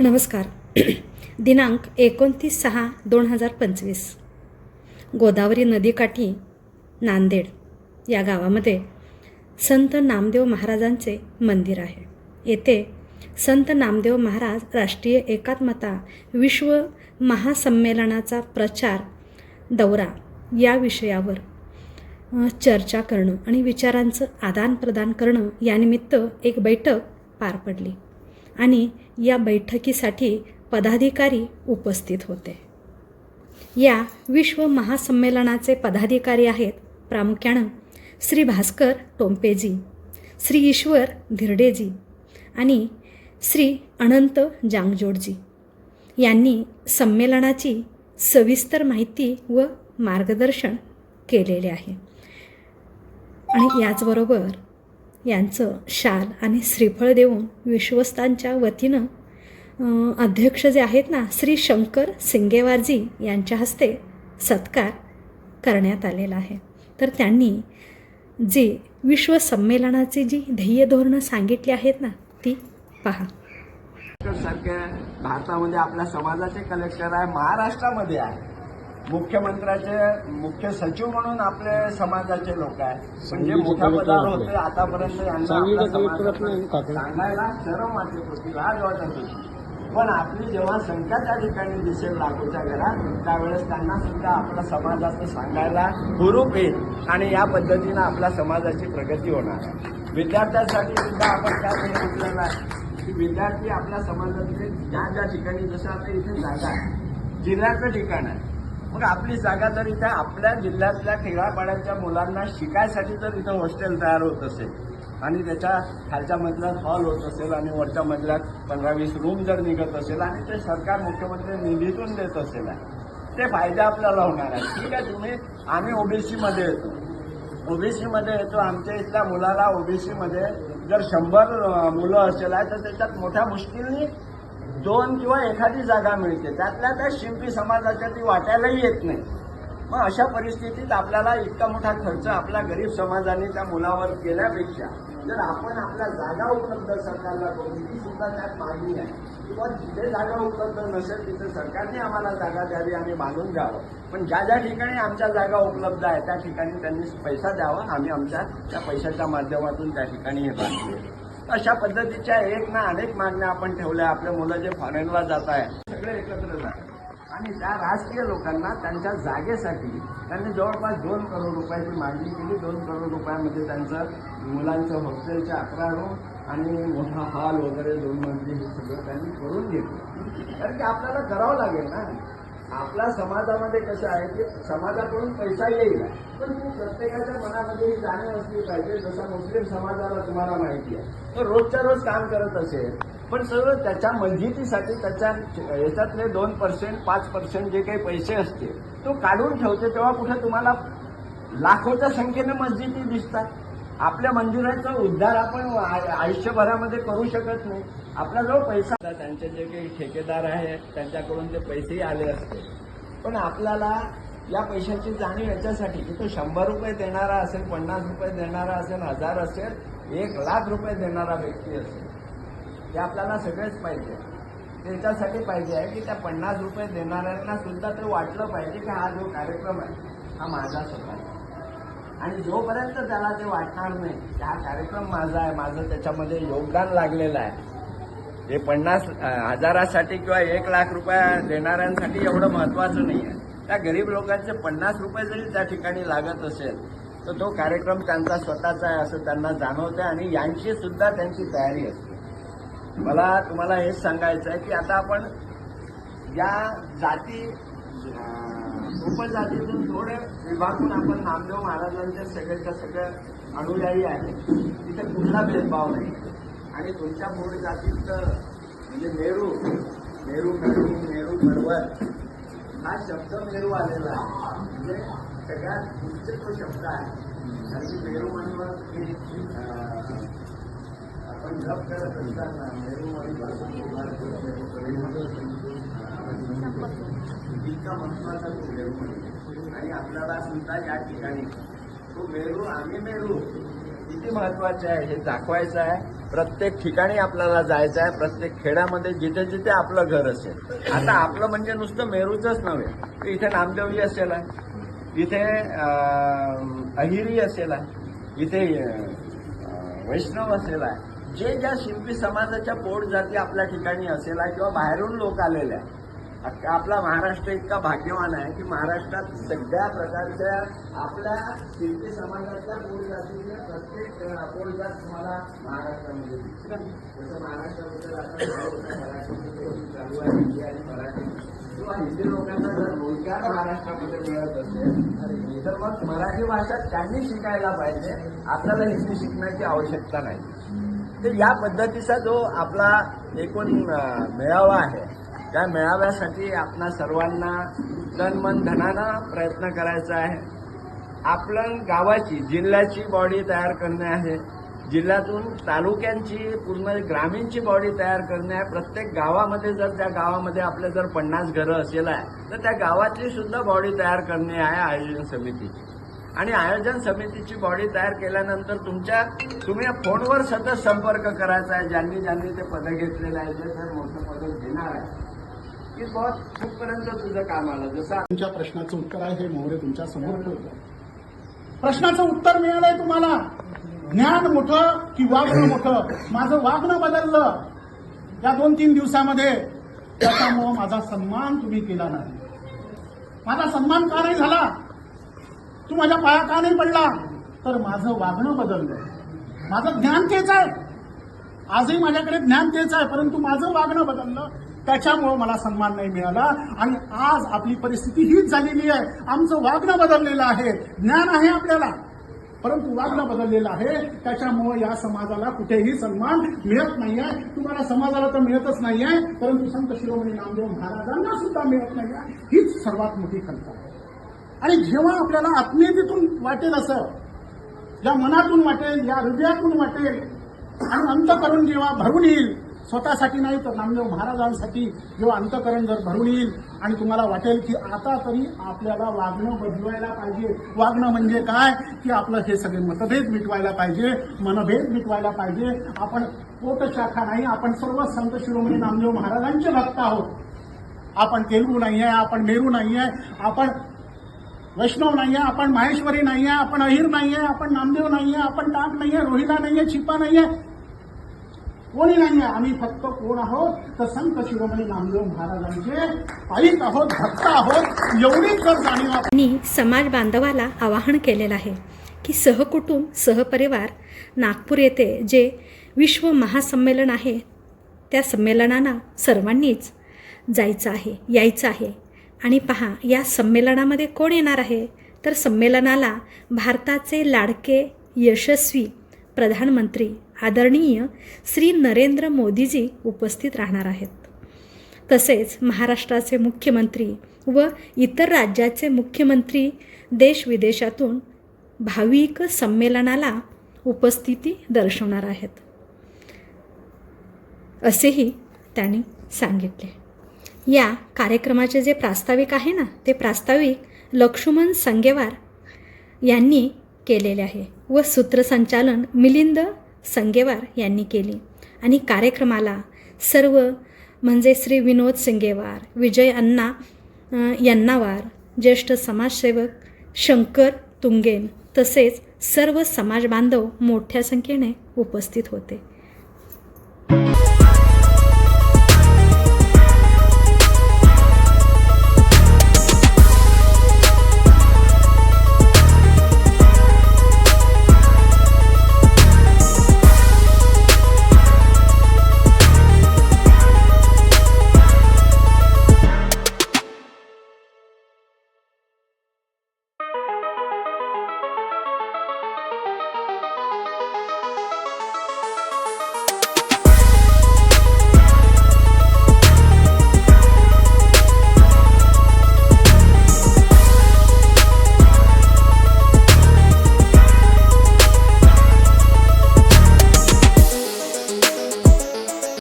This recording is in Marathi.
नमस्कार. दिनांक एकोणतीस सहा दोन हजार पंचवीस. गोदावरी नदीकाठी नांदेड या गावामध्ये संत नामदेव महाराजांचे मंदिर आहे. येथे संत नामदेव महाराज राष्ट्रीय एकात्मता विश्व महासंमेलनाचा प्रचार दौरा या विषयावर चर्चा करणं आणि विचारांचं आदानप्रदान करणं यानिमित्त एक बैठक पार पडली. आणि या बैठकीसाठी पदाधिकारी उपस्थित होते. या विश्व महासंमेलनाचे पदाधिकारी आहेत प्रामुख्यानं श्री भास्कर टोंपेजी श्री ईश्वर धिरडेजी आणि श्री अनंत जांगजोडजी. यांनी संमेलनाची सविस्तर माहिती व मार्गदर्शन केलेले आहे. आणि याचबरोबर यांचं शाल आणि श्रीफळ देऊन विश्वस्तांच्या वतीनं अध्यक्ष जे आहेत ना श्री शंकर सिंगेवारजी यांच्या हस्ते सत्कार करण्यात आलेला आहे. तर त्यांनी जे विश्वसंमेलनाचे जी ध्येय धोरणं सांगितली आहेत ना ती पहा. सारख्या भारतामध्ये आपल्या समाजाचे कलेक्टर आहे महाराष्ट्रामध्ये आहे. मुख्यमंत्र्याचे मुख्य सचिव म्हणून आपले समाजाचे लोक आहे म्हणजे मोठ्या पदावर होते. आतापर्यंत यांना. सांगायला शरम वाटत होती लाज वाटत होती. पण आपली जेव्हा संख्या त्या ठिकाणी दिसेल लाखोच्या घरात त्यावेळेस त्यांना सुद्धा आपल्या समाजाचं सांगायला हुरूप येईल आणि या पद्धतीनं आपल्या समाजाची प्रगती होणार आहे. विद्यार्थ्यांसाठी सुद्धा आपण त्या म्हटलेलं आहे की विद्यार्थी आपल्या समाजातले ज्या ज्या ठिकाणी जसं आता इथे जागा आहे जिल्ह्याचं ठिकाण आहे मग आपली जागा जर इथे आपल्या जिल्ह्यातल्या खेळापाड्याच्या मुलांना शिकायसाठी जर इथं हॉस्टेल तयार होत असेल आणि त्याच्या खालच्या मजल्यात हॉल होत असेल आणि वरच्या मजल्यात पंधरा वीस रूम जर निघत असेल आणि ते सरकार मुख्यमंत्री निधीतून देत असेल ते फायदे आपल्याला होणार आहे. ठीक आहे तुम्ही आम्ही ओबीसीमध्ये येतो. ओबीसीमध्ये येतो आमच्या इथल्या मुलाला ओबीसीमध्ये जर शंभर मुलं असेल आहे तर त्याच्यात मोठ्या मुश्किलनी दोन किंवा एखादी जागा मिळते. त्यातल्या त्या शिंपी समाजाच्या ती वाटायलाही येत नाही. मग अशा परिस्थितीत आपल्याला इतका मोठा खर्च आपल्या गरीब समाजाने त्या मुलावर केल्यापेक्षा जर आपण आपल्या जागा उपलब्ध सरकारला करून ती सुद्धा त्यात मागणी आहे. किंवा जिथे जागा उपलब्ध नसेल तिथे सरकारने आम्हाला जागा द्यावी आणि बांधून द्यावं पण ज्या ज्या ठिकाणी आमच्या जागा उपलब्ध आहे त्या ठिकाणी त्यांनी पैसा द्यावा आम्ही आमच्या त्या पैशाच्या माध्यमातून त्या ठिकाणी हे बांधले. अशा पद्धतीच्या एक ना अनेक मागण्या आपण ठेवल्या. आपल्या मुलं जे फॉरेनला जात आहे. सगळे एकत्र जातात आणि त्या राजकीय लोकांना त्यांच्या जागेसाठी त्यांनी जवळपास दोन करोड रुपयाची मागणी केली. दोन करोड रुपयामध्ये त्यांचं मुलांचं हॉस्टेलचे अकरा रूम आणि मोठा हॉल वगैरे दोन मजली हे सगळं त्यांनी करून घेतलं. कारण की आपल्याला करावं लागेल ना. आपल्या समाजामध्ये कसं आहे की समाजाकडून पैसा येईल पण ती प्रत्येकाच्या मनामध्ये ही जाणीव असली पाहिजे जसं मुस्लिम समाजाला तुम्हाला माहिती आहे. तर रोजच्या रोज काम करत असेल पण सगळं त्याच्या मस्जिदीसाठी त्याच्या याच्यातले दोन पर्सेंट पाच पर्सेंट जे काही पैसे असते तो काढून ठेवते तेव्हा कुठे तुम्हाला लाखोच्या संख्येने मस्जिदी दिसतात. आपल्या मंदिराचा उद्धार आपण आयुष्यभरामध्ये करू शकत नाही. आपला जो पैसा त्यांचे जे काही ठेकेदार आहेत त्यांच्याकडून ते पैसेही आले असते. पण आपल्याला या पैशाची जाणीव याच्यासाठी की तो शंभर रुपये देणारा असेल पन्नास रुपये देणारा असेल हजार असेल एक लाख रुपये देणारा व्यक्ती असेल ते आपल्याला सगळेच पाहिजे. त्याच्यासाठी पाहिजे आहे की त्या पन्नास रुपये देणाऱ्यांना सुद्धा ते वाटलं पाहिजे की हा जो कार्यक्रम आहे हा माझा स्वतःचा आणि जोपर्यंत त्याला ते वाटणार नाही की हा कार्यक्रम माझा आहे माझं त्याच्यामध्ये योगदान लागलेलं आहे हे पन्नास हजारासाठी किंवा एक लाख रुपये देणाऱ्यांसाठी एवढं महत्वाचं नाही आहे त्या गरीब लोकांचे पन्नास रुपये जरी त्या ठिकाणी लागत असेल तर तो कार्यक्रम त्यांचा स्वतःचा आहे असं त्यांना जाणवतं आणि यांची सुद्धा त्यांची तयारी असते. मला तुम्हाला हेच सांगायचं आहे की आता आपण या जाती उपजातीतून थोडे विभागून आपण नामदेव महाराजांचे सगळ्याच्या सगळ्या अनुयायी आहेत. तिथे कुठला भेदभाव नाही. आणि तुमच्या मूळ जातीत तर म्हणजे मेरू नेहरू मेरू नेहरू पर्वत हा शब्द मेरू आलेला आहे. म्हणजे सगळ्यात उच्च तो शब्द आहे. कारण की मेरू म्हणून हे, आपण जप करत असताना मेरू इतका महत्त्वाचा तो मेरू आणि आपल्याला सुद्धा या ठिकाणी तो मेरू आम्ही मेरू किती महत्त्वाचे आहे हे दाखवायचं आहे. प्रत्येक ठिकाणी आपल्याला जायचं आहे. प्रत्येक खेड्यामध्ये जिथे जिथे आपलं घर असेल. आता आपलं म्हणजे नुसतं मेरूचंच नव्हे. इथे नामदेवजी असेल. आहे इथे अहिरी असेल. आहे इथे वैष्णव असेल. आहे जे ज्या शिंपी समाजाच्या पोट जाती आपल्या ठिकाणी असेल आहे किंवा बाहेरून लोक आलेले आहे आपला महाराष्ट्र इतका भाग्यवान आहे की महाराष्ट्रात सगळ्या प्रकारच्या आपल्या शिल्पी समाजाच्या पोट जातीच्या प्रत्येक अं, जात तुम्हाला महाराष्ट्रामध्ये जसं महाराष्ट्राबद्दल आता मराठी चालू आहे हिंदी आणि मराठी. किंवा हिंदी लोकांना जर रोजगार महाराष्ट्रामध्ये मिळत असेल तर मग मराठी भाषा त्यांनी शिकायला पाहिजे. आपल्याला हिंदी शिकण्याची आवश्यकता नाही. तर या पद्धतीचा जो आपला एकूण मेळावा आहे त्या मेळाव्यासाठी आपणा सर्वांना तन मन धनानं प्रयत्न करायचा आहे. आपलं गावाची जिल्ह्याची बॉडी तयार करणे आहे. जिल्ह्यातून तालुक्यांची पूर्ण ग्रामीणची बॉडी तयार करणे आहे. प्रत्येक गावामध्ये जर त्या गावामध्ये आपले जर पन्नास घरं असेल आहे तर त्या गावातली सुद्धा बॉडी तयार करणे आहे आयोजन समितीची. आणि आयोजन समितीची बॉडी तयार केल्यानंतर तुमच्या तुम्ही फोनवर सतत संपर्क करायचा आहे. ज्यांनी ज्यांनी ते पदं घेतलेलं आहे जे तर मोठं पदक घेणार आहे की बॉस कुठपर्यंत तुझं काम आलं. जसं तुमच्या प्रश्नाचं उत्तर आहे हे मोहरे तुमच्यासमोर ठेवतो प्रश्नाचं उत्तर मिळालंय तुम्हाला. ज्ञान मोठं की वागणं मोठं? माझं वागणं बदललं. या दोन तीन दिवसामध्ये त्याच्यामुळं माझा सन्मान तुम्ही केला नाही. माझा सन्मान का नाही झाला? तू माझ्या पाया का नाही पडला? तर माझं वागणं बदललं. माझं ज्ञान तेच आहे. आजही माझ्याकडे ज्ञान तेच आहे परंतु माझं वागणं बदललं. त्याच्यामुळं मला सन्मान नाही मिळाला. आणि आज आपली परिस्थिती हीच झालेली आहे. आमचं वागणं बदललेलं आहे. ज्ञान आहे आपल्याला. परंतु वागणं बदललेलं आहे. त्याच्यामुळं या समाजाला कुठेही सन्मान मिळत नाही आहे तुम्हाला समाजाला तर मिळतच नाही आहे परंतु संत शिरोमणी नामदेव महाराजांना सुद्धा मिळत नाही आहे हीच सर्वात मोठी कल्पना आहे. आणि जेव्हा आपल्याला आत्मीयतेतून वाटेल असं या मनातून वाटेल या हृदयातून वाटेल आणि अंतकरून जेव्हा भरून येईल स्वतःसाठी नाही तर नामदेव महाराजांसाठी जेव्हा अंतकरण जर भरून येईल आणि तुम्हाला वाटेल की आता तरी आपल्याला वागणं बदलवायला पाहिजे. वागणं म्हणजे काय? की आपलं हे सगळे मतभेद मिटवायला पाहिजे मनभेद मिटवायला पाहिजे. आपण पोटशाखा नाही आपण सर्व संत शिरोमणी नामदेव महाराजांचे भक्त आहोत. आपण तेलुगू नाही आहे आपण मेरू नाही आहे आपण वैष्णव नाही आहे आपण माहेश्वरी नाही आहे आपण अहिर नाही आहे आपण नामदेव नाही आहे आपण टाक नाही आहे रोहिला नाही आहे छिपा नाही आहे कोणी नाही आम्ही फक्त कोण आहोत? तर संत शिरोमणी नामदेव महाराजांचे पायिक आहोत भक्त आहोत. एवढीच जर जाणीव आपण समाज बांधवाला आवाहन केलेलं आहे की सहकुटुंब सहपरिवार नागपूर येथे जे विश्व महासंमेलन आहे त्या संमेलनाला सर्वांनीच जायचं आहे यायचं आहे. आणि पहा या संमेलनामध्ये कोण येणार आहे? तर संमेलनाला भारताचे लाडके यशस्वी प्रधानमंत्री आदरणीय श्री नरेंद्र मोदीजी उपस्थित राहणार आहेत. तसेच महाराष्ट्राचे मुख्यमंत्री व इतर राज्याचे मुख्यमंत्री देशविदेशातून भाविक संमेलनाला उपस्थिती दर्शवणार आहेत. असेही त्यांनी सांगितले. या कार्यक्रमाचे जे प्रास्ताविक आहे ना ते प्रास्ताविक लक्ष्मण संगेवार यांनी केलेले आहे व सूत्रसंचालन मिलिंद संगेवार यांनी केली. आणि कार्यक्रमाला सर्व म्हणजे श्री विनोद सिंगेवार विजय अण्णा यांनावार ज्येष्ठ समाजसेवक शंकर तुंगेन तसेच सर्व समाजबांधव मोठ्या संख्येने उपस्थित होते.